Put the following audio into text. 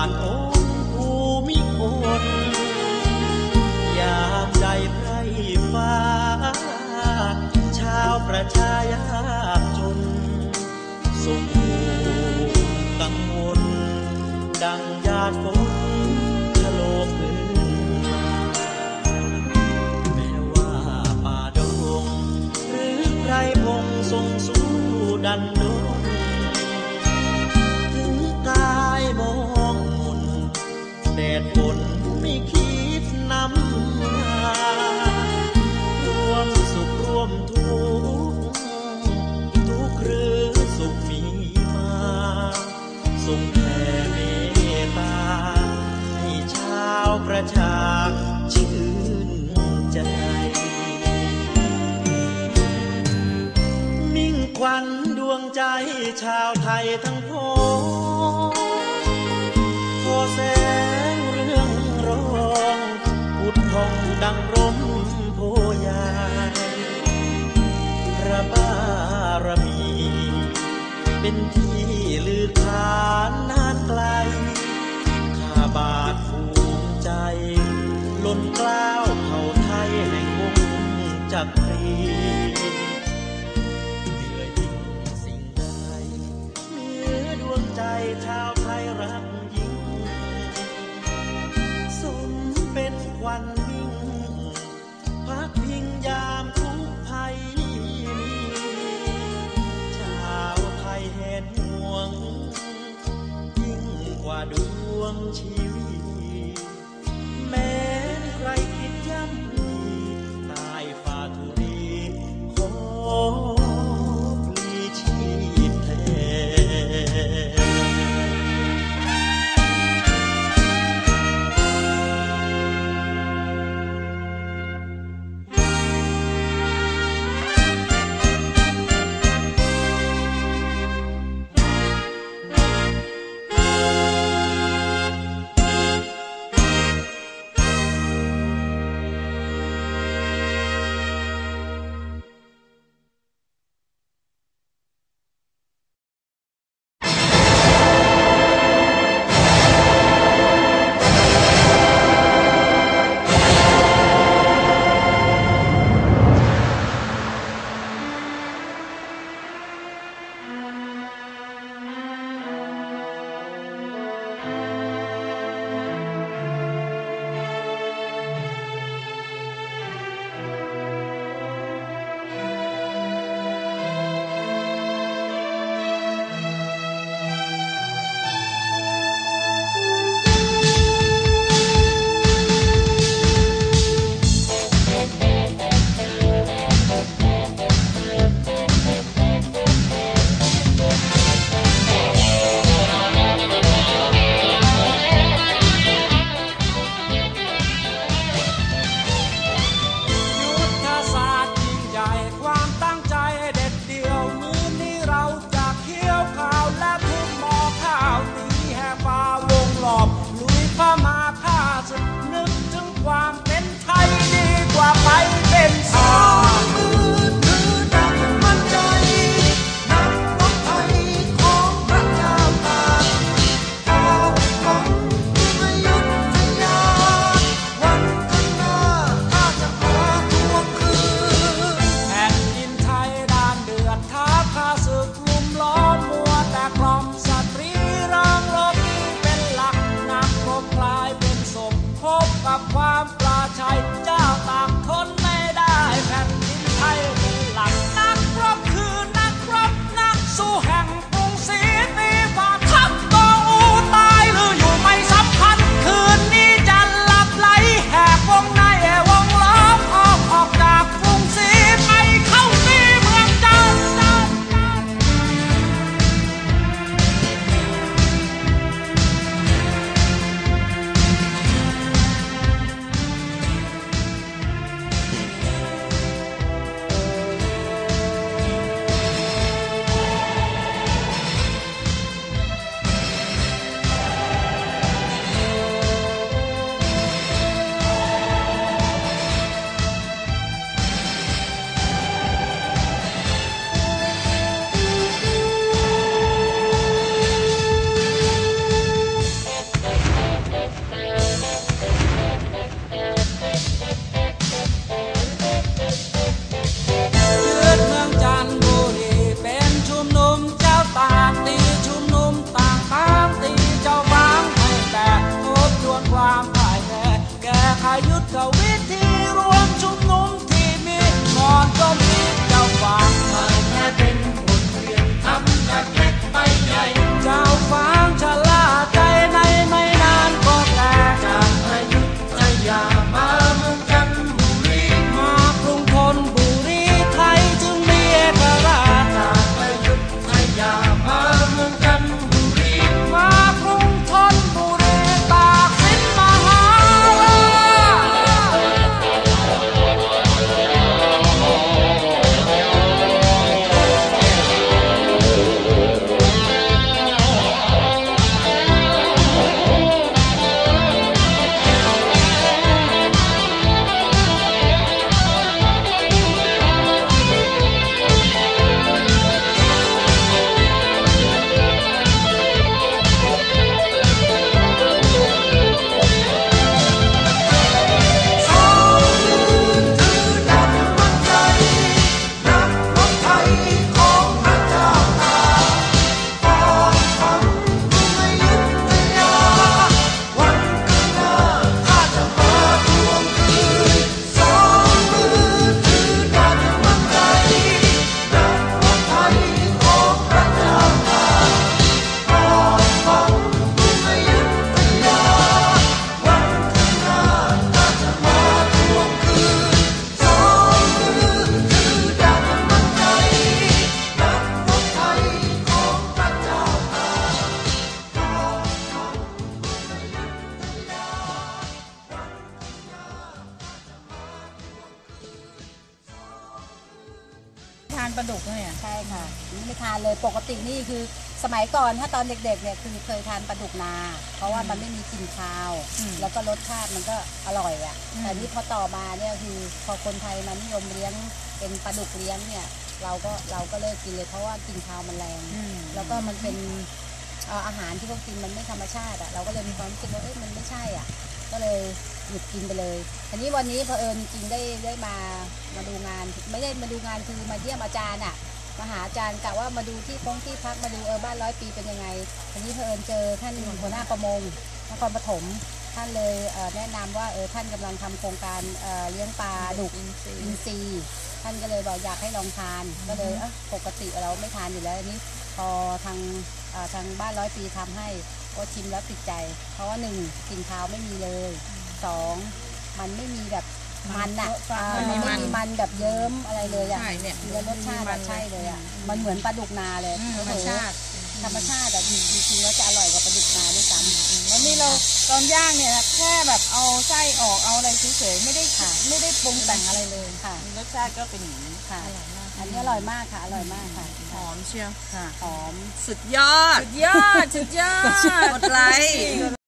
not old. ใจชาวไทยทั้งโพโพแสงเรื่องรองพุดทองดังร่มโพยายพระบารมี เป็นที่ลือขาน 忘记 ไม่ทานเลยปกตินี่คือสมัยก่อนถ้าตอนเด็กๆเนี่ยคือเคยทานปลาดุกนา เพราะว่ามันไม่มีกลิ่นคาว อืมแล้วก็รสชาติมันก็อร่อยอะอืม แต่นี่พอต่อมาเนี่ยคือพอคนไทยมานิยมเลี้ยงเป็นปลาดุกเลี้ยงเนี่ย เราก็เราก็เลิกกินเลยเพราะว่ากลิ่นคาวมันแรง อืม แล้วก็มันเป็นเอ่ออาหารที่เขากินมันไม่ธรรมชาติอะเราก็เลยมีความรู้สึกว่าเอ๊ะมันไม่ใช่อะ ก็เลยหยุดกินไปเลยทีนี้วันนี้เผอิญจริงได้ได้มามาดูงาน ไม่ได้มาดูงานคือมาเยี่ยมอาจารย์อะมาหาอาจารย์กะว่ามาดูที่พงที่พักมาดูเออบ้านร้อยปีเป็นยังไงทีนี้เผอิญเจอท่านหัวหน้าประมงนครปฐมท่านเลยเแนะนำว่าเออท่านกำลังทำโครงการเเลี้ยงปลาดุกอินทรีย์ท่านก็เลยบอกอยากให้ลองทานก็เลยเอ้าปกติเราไม่ทานอยู่แล้วนี้พอทางทางบ้านร้อยปีทำให้ ก็ชิมแล้วติดใจ เพราะว่าหนึ่งกลิ่นคาวไม่มีเลยสองมันไม่มีแบบมันอะอ่ามัมันนไม่ไม่มันมีมันแบบเยิ้มอะไรเลยอะใช่เนี่ยแล้วรสชาติมัอะนเลยใช่เลยอะอืมมันเหมือนปลาดุกนาเลยอืมธรรมเผลอๆชาติ ธรรมชาติอะจริงๆแล้วจะอร่อยกว่าปลาดุกนาด้วยซ้ำแล้วนี่เราตอนย่างเนี่ยแค่แบบเอาไส้ออกเอาอะไรเฉยๆไม่ได้ค่ะไม่ได้ปรุงแต่งอะไรเลย ค่ะ รสชาติก็เป็นอย่างนี้ค่ะ อร่อยมาก อันนี้อร่อยมากค่ะ อร่อยมากค่ะหอมเชียวค่ะหอม สุดยอด สุดยอด สุดยอด กดไลค์